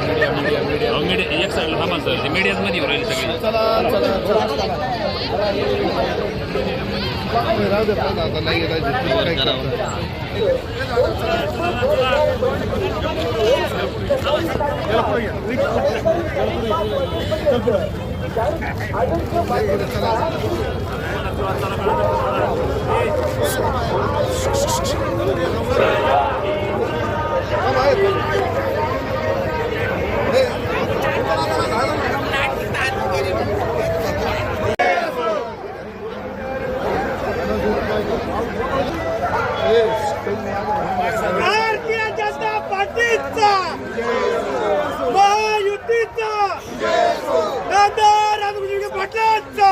अहो, मीडिया एक साईडला थांबा सर ते मीडियाच मध्ये येऊ राहिले सगळे चला भारतीय जनता पार्टीचा महायुतीचा नामदार रामकृष्ण पाटलांचा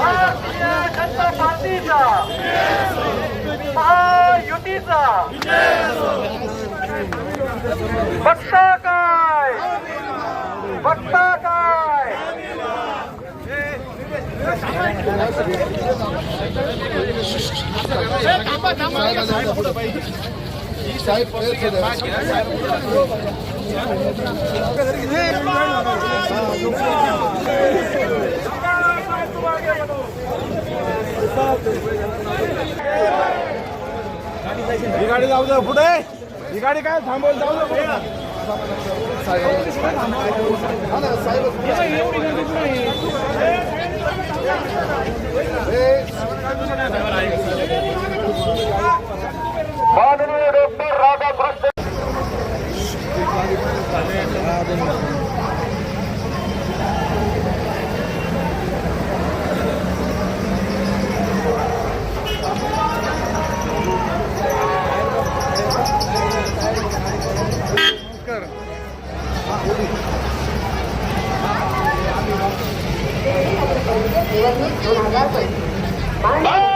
भारतीय जनता पार्टीचा महायुतीचा बघता काय बघता काय साहेब ही गाडी जाऊ दे पुढे. ही गाडी काय थांबवल? जाऊ दे पुढे. हा ना, साहेब. भारतीय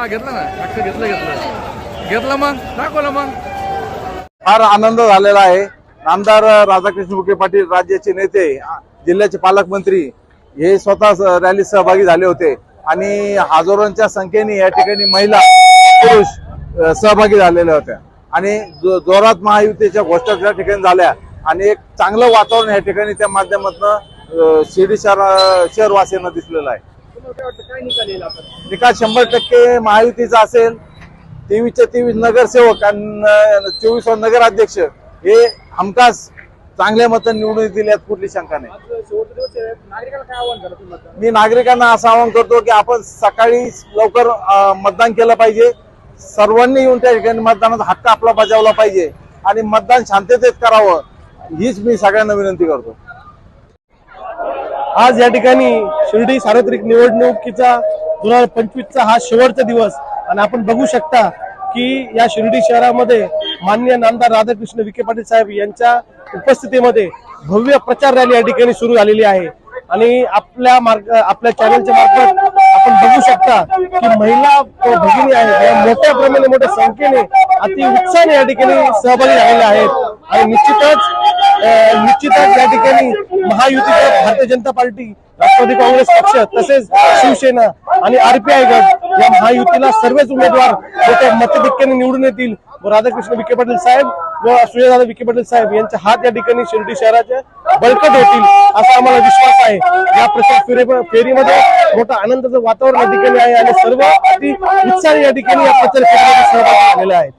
हा घेतलं ना. अक्षर घेतलं घेतलं. घेतलं मग. दाखवलं मग. फार आनंद झालेला आहे. आमदार राधाकृष्ण विखे पाटील राज्याचे नेते जिल्ह्याचे पालकमंत्री हे स्वतः रॅली रॅलीत सहभागी झाले होते. आणि हजारोंच्या संख्येने या ठिकाणी महिला पुरुष सहभागी झालेल्या होत्या. आणि जो- जोरात महायुतीच्या घोषणा त्या ठिकाणी झाल्या आणि एक चांगलं वातावरण या ठिकाणी त्या माध्यमातून शिर्डी शहर शहरवासियांना दिसलेलं आहे. निकाल शंभर टक्के महायुतीचा असेल. तेवीसच्या तेवीस नगरसेवक आणि चोवीस नगराध्यक्ष हे हमखास चांगल्या मतं निवडून दिल्यात कुठली शंका नाही. मी नागरिकांना असं आवाहन करतो की आपण सकाळी लवकर मतदान केलं पाहिजे. सर्वांनी येऊन त्या ठिकाणी मतदानाचा हक्क आपला बजावला पाहिजे. आणि मतदान शांततेत करावं हीच मी सगळ्यांना विनंती करतो. आज या ठिकाणी शिर्डी सार्वत्रिक निवडणुकीचा दोन हजार पंचवीसचा हा शेवटचा दिवस आणि आपण बघू शकता की या शिर्डी शहरामध्ये माननीय नामदार राधाकृष्ण विखे पाटील साहेब यांच्या उपस्थितीमध्ये भव्य प्रचार रॅली या ठिकाणी सुरू झालेली आहे. आणि आपल्या मार्ग आपल्या चॅनलच्या मार्फत आपण बघू शकता की महिला भगिनी आहेत. या मोठ्या प्रमाणे मोठ्या संख्येने अति उत्साहाने या ठिकाणी सहभागी झालेल्या आहेत. आणि निश्चितच निश्चितच या ठिकाणी महायुतीच्या भारतीय जनता पार्टी राष्ट्रवादी काँग्रेस पक्ष तसेच शिवसेना आणि आरपीआय गट या महायुतीला सर्वच उमेदवार मोठ्या मतधिक्याने निवडून येतील. व राधाकृष्ण विखे पाटील साहेब व सूर्यदादा विखे पाटील साहेब यांचे हात या ठिकाणी शिर्डी शहराचे बळकट होतील असा आम्हाला विश्वास आहे. या प्रचार फेरी फेरीमध्ये मोठं आनंदाचं वातावरण या ठिकाणी आहे आणि सर्व अति या ठिकाणी या प्रचार फेरीमध्ये सहभागी झालेले आहेत.